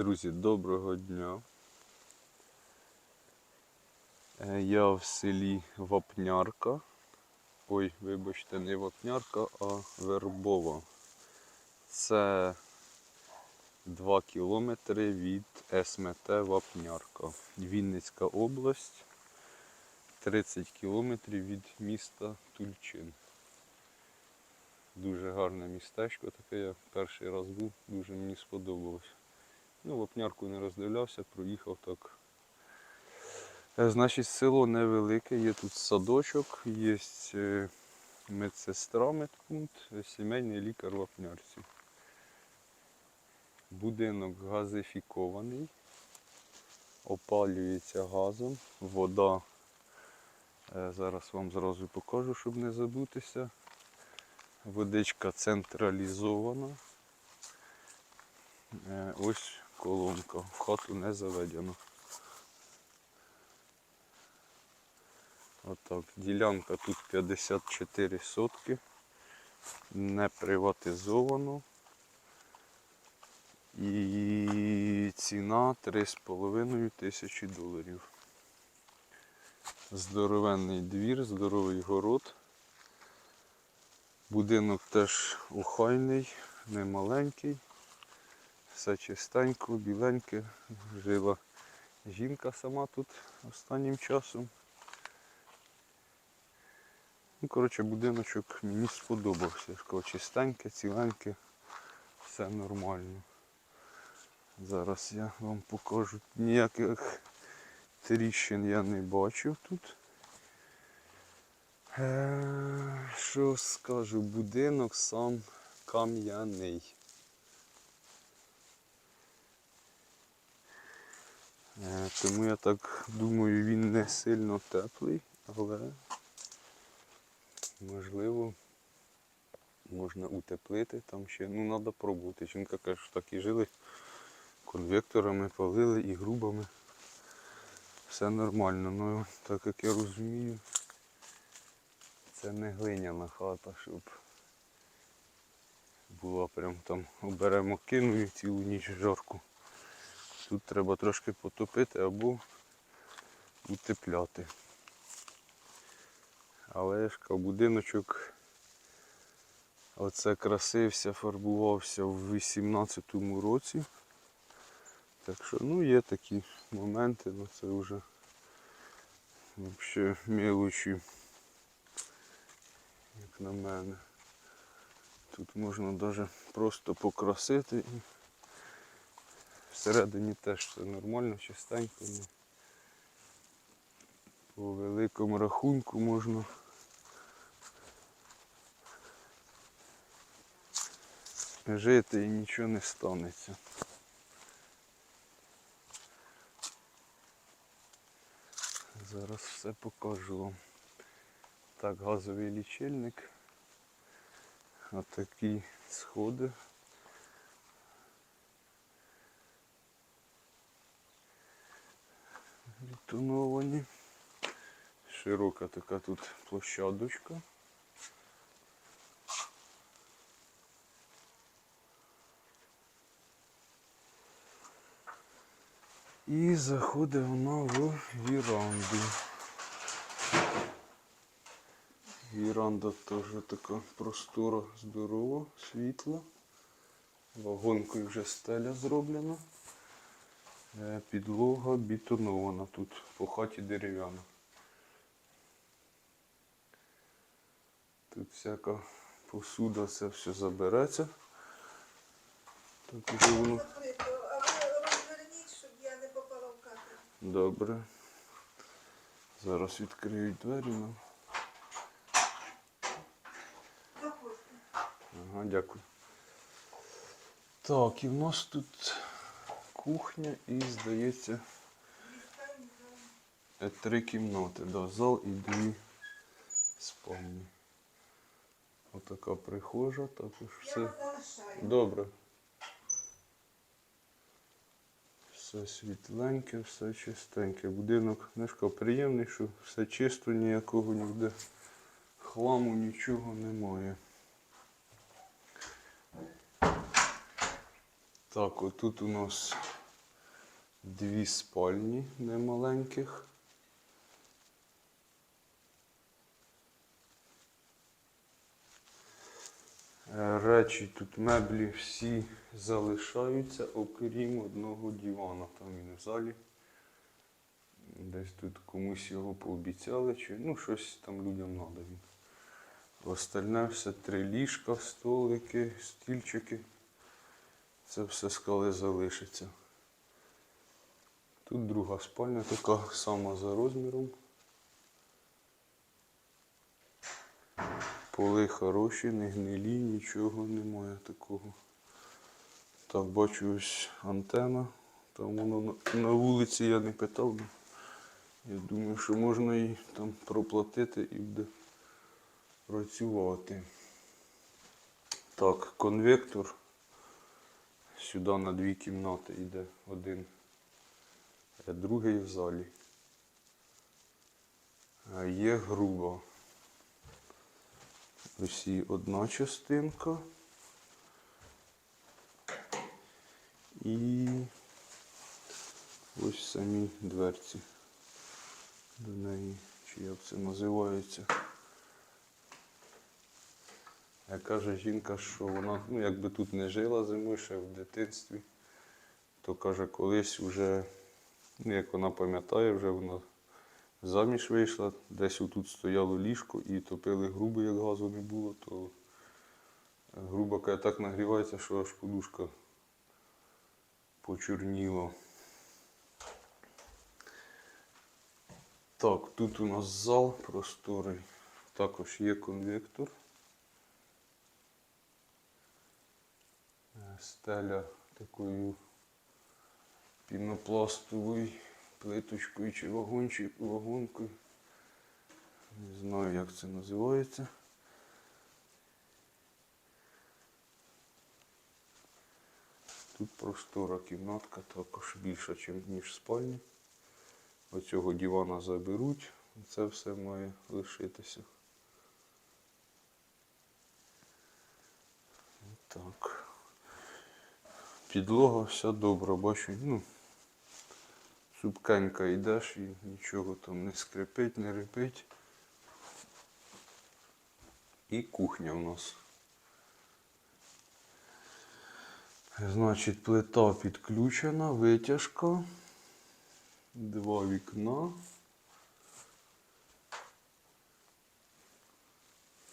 Друзі, доброго дня. Е, Я в селі Вапнярка. Ой, вибачте, не Вапнярка, а Вербова. Це 2 кілометри від СМТ Вапнярка. Вінницька область. 30 кілометрів від міста Тульчин. Дуже гарне містечко таке, я перший раз був, дуже мені сподобалось. Ну, вапнярку не роздивлявся, проїхав так. Е, Значить, село невелике, є тут садочок, є е, медсестра медпункт, сімейний лікар в вапнярці. Будинок газифікований, опалюється газом, вода. е, Зараз вам зразу покажу, щоб не забутися. Водичка централізована. Ось колонка. В хату не заведено. Отак. Ділянка тут 54 сотки. Не приватизовано. І ціна 3,5 тисячі доларів. Здоровенний двір, здоровий город. Будинок теж охайний, не маленький. Все чистенько, біленьке. Жила жінка сама тут останнім часом. Ну, коротше, будиночок мені сподобався. Чистеньке, ціленьке, все нормально. Зараз я вам покажу. Ніяких тріщин я не бачив тут. Е, Що скажу, будинок сам кам'яний. Тому я так думаю, він не сильно теплий, але можливо можна утеплити там ще. Ну треба пробувати. Жінка каже, що так і жили. Конвекторами палили і грубами. Все нормально. Ну так як я розумію, це не глиняна хата, щоб була прям там оберемо кину і цілу ніч жарку. Тут треба трошки потопити або утепляти. Але ж будиночок оце красився, фарбувався в 18-му році. Так що ну є такі моменти, ну це вже взагалі мелочі, як на мене. Тут можна навіть просто покрасити всередині теж все нормально, чистенько. ну. По великому рахунку можна. Жити і нічого не станеться. Зараз все покажу вам. Так, газовий лічильник. Отакі сходи. Відтоновані. Широка така тут площадочка. І заходить вона в віранду. Віранда теж така простора, здорова, світла. Вагонкою вже стеля зроблена. Е, Підлога бетонована тут, по хаті дерев'яна. Тут всяка посуда, це все забереться. Так уже воно. Розверніть, щоб я не попала в кадр. добре. Зараз відкриють двері нам. Заходьте. Ага, дякую. Так, і в нас тут кухня і, здається, е, три кімнати. Да, зал і дві спальні. Отака прихожа, також все. Добре. Все світленьке, все чистеньке. Будинок книжка приємний, що все чисто, ніякого ніде хламу, нічого немає. Так, отут у нас Дві спальні немаленьких. Е, Речі тут меблі всі залишаються, окрім одного дивана. Там він в залі. Десь тут комусь його пообіцяли, чи ну щось там людям треба він. Остальне все три ліжка, столики, стільчики. Це все скали залишиться. Тут друга спальня така сама за розміром. Поли хороші, не гнилі, нічого немає такого. Так, бачу ось антена. Там воно на, вулиці я не питав. ну, Я думаю, що можна її там проплатити і буде працювати. Так, конвектор. Сюди на дві кімнати йде один, другий в залі. Є груба. Ось і одна частинка. І ось самі дверці до неї, чи як це називається. Я каже жінка, що вона ну, якби тут не жила зимою ще в дитинстві, то каже, колись вже, як вона пам'ятає, вже вона заміж вийшла, десь тут стояло ліжко і топили грубо, як газу не було, то груба каже, так нагрівається, що аж подушка почорніла. Так, тут у нас зал просторий, також є конвектор. Е, Стеля такою пінопластовою плиточкою чи вагонкою. Не знаю, як це називається. Тут простора кімнатка також більша, ніж спальня. Оцього дивана заберуть, це все має лишитися. Так. Підлога вся добра, бачу, ну, супкенька йдеш і нічого там не скрипить, не рипить. І кухня у нас. Значить, плита підключена, витяжка, два вікна.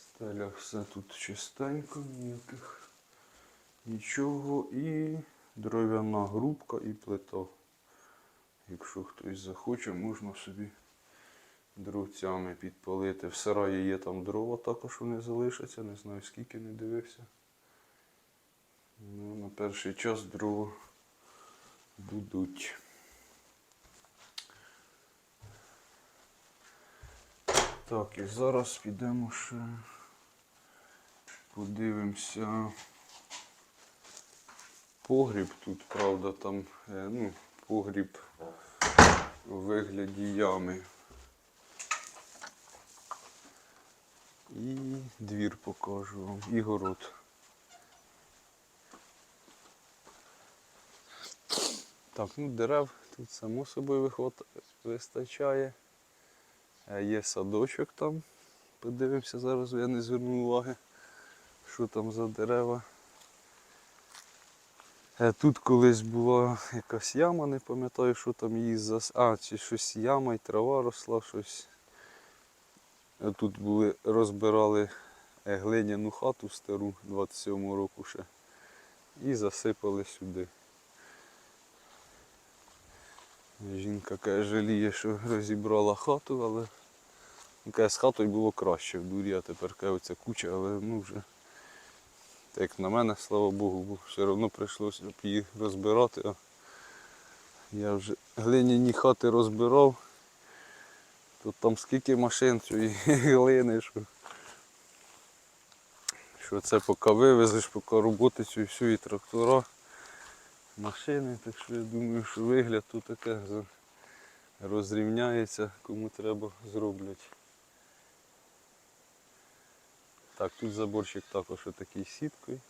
Стеля все тут чистенько, ніяких нічого. І дерев'яна грубка і плита. Якщо хтось захоче, можна собі дровцями підпалити. В сараї є там дрова також вони залишаться, не знаю скільки не дивився. Ну, на перший час дрова будуть. Так, і зараз підемо ще подивимося. Погріб тут, правда, там, е, ну, погріб у вигляді ями. І двір покажу вам, і город. Так, ну дерев тут само собою вистачає. Е, Є садочок там. Подивимося зараз, я не звернув уваги, що там за дерева. Е, Тут колись була якась яма, не пам'ятаю, що там її зас... А, чи щось яма і трава росла, щось. Е, Тут були, розбирали е, глиняну хату стару 27-го року ще. І засипали сюди. Жінка каже, жаліє, що розібрала хату, але каже, з хатою було краще в дурі, а тепер каже, оця куча, але ну вже. Як на мене, слава Богу, бо все одно прийшлося б її розбирати. Я вже глиняні хати розбирав. Тут там скільки машин цієї глини, що, що це поки вивезеш, поки роботи цю всю і трактора, машини. Так що я думаю, що вигляд тут таке розрівняється, кому треба зроблять. Так, тут заборчик також такий сіткою.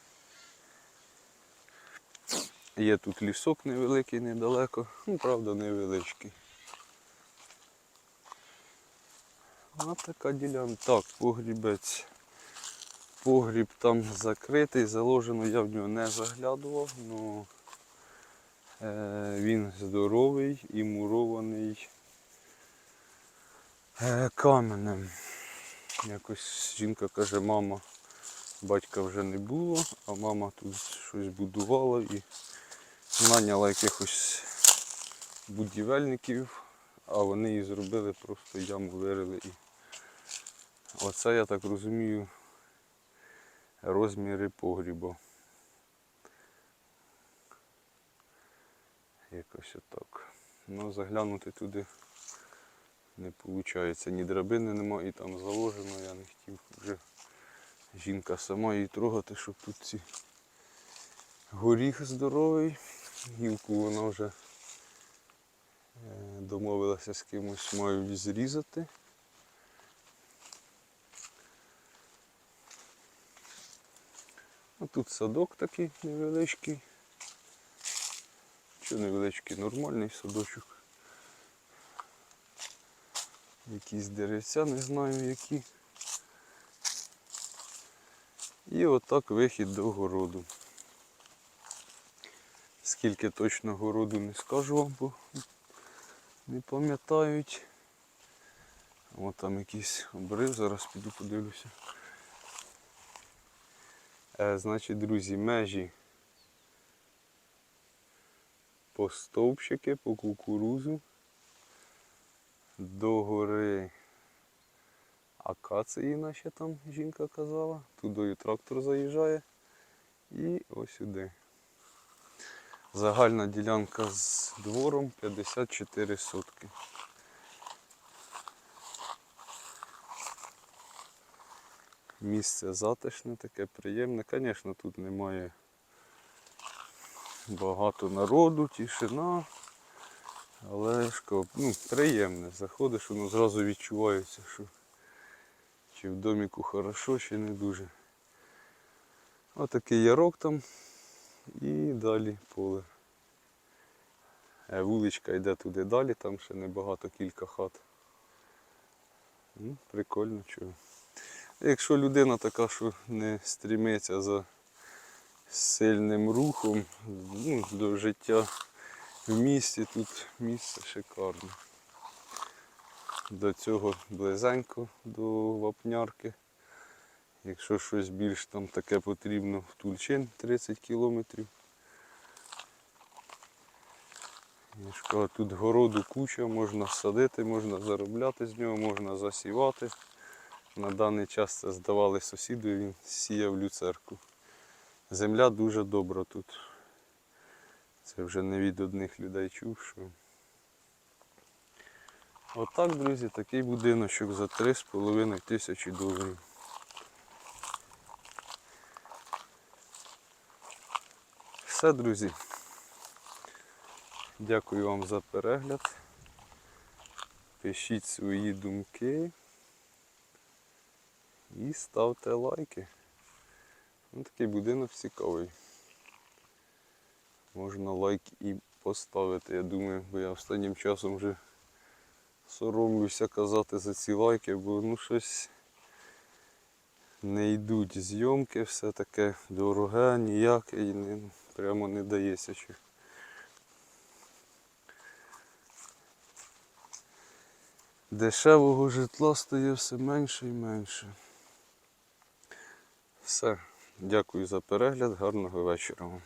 Є тут лісок невеликий недалеко, ну правда невеличкий. А така ділянка. Так, погрібець. Погріб там закритий, заложено, я в нього не заглядував, але він здоровий і мурований е, каменем. Якось жінка каже, мама, батька вже не було, а мама тут щось будувала і наняла якихось будівельників, а вони її зробили, просто яму вирили. І... Оце, я так розумію, розміри погріба. Якось отак. Ну, заглянути туди не виходить. Ні драбини нема і там заложено, я не хотів вже жінка сама її трогати, щоб тут ці горіх здоровий. Гілку вона вже е, домовилася з кимось, мають зрізати. А тут садок такий невеличкий. Чи невеличкий, нормальний садочок. Якісь деревця, не знаю які. І отак вихід до городу. Скільки точно городу не скажу вам, бо не пам'ятають. Ось там якийсь обрив, зараз піду подивлюся. Е, значить, друзі, межі по стовпчики, по кукурузу, до гори акації наші там жінка казала. Туди трактор заїжджає. І ось сюди. Загальна ділянка з двором 54 сотки. Місце затишне, таке приємне. Звісно, тут немає багато народу, тишина. Але ну, приємне. Заходиш, воно зразу відчувається, що чи в доміку хорошо, чи не дуже. Отакий ярок там і далі поле. Е, Вуличка йде туди далі, там ще небагато кілька хат. Ну, прикольно чого. Якщо людина така, що не стрімиться за сильним рухом ну, до життя в місті, тут місце шикарне. До цього близенько до вапнярки. Якщо щось більш там таке потрібно в Тульчин 30 кілометрів. Тут городу куча, можна садити, можна заробляти з нього, можна засівати. На даний час це здавали сусіду, він сіяв люцерку. Земля дуже добра тут. Це вже не від одних людей чув, що. Отак, друзі, такий будиночок за 3,5 тисячі доларів. Все, друзі. Дякую вам за перегляд. Пишіть свої думки і ставте лайки. Ну, такий будинок цікавий. Можна лайк і поставити, я думаю, бо я останнім часом вже соромлюся казати за ці лайки, бо ну щось не йдуть зйомки, все таке дороге, ніяке і не, прямо не дається. Чи... Дешевого житла стає все менше і менше. Все. Дякую за перегляд, гарного вечора вам.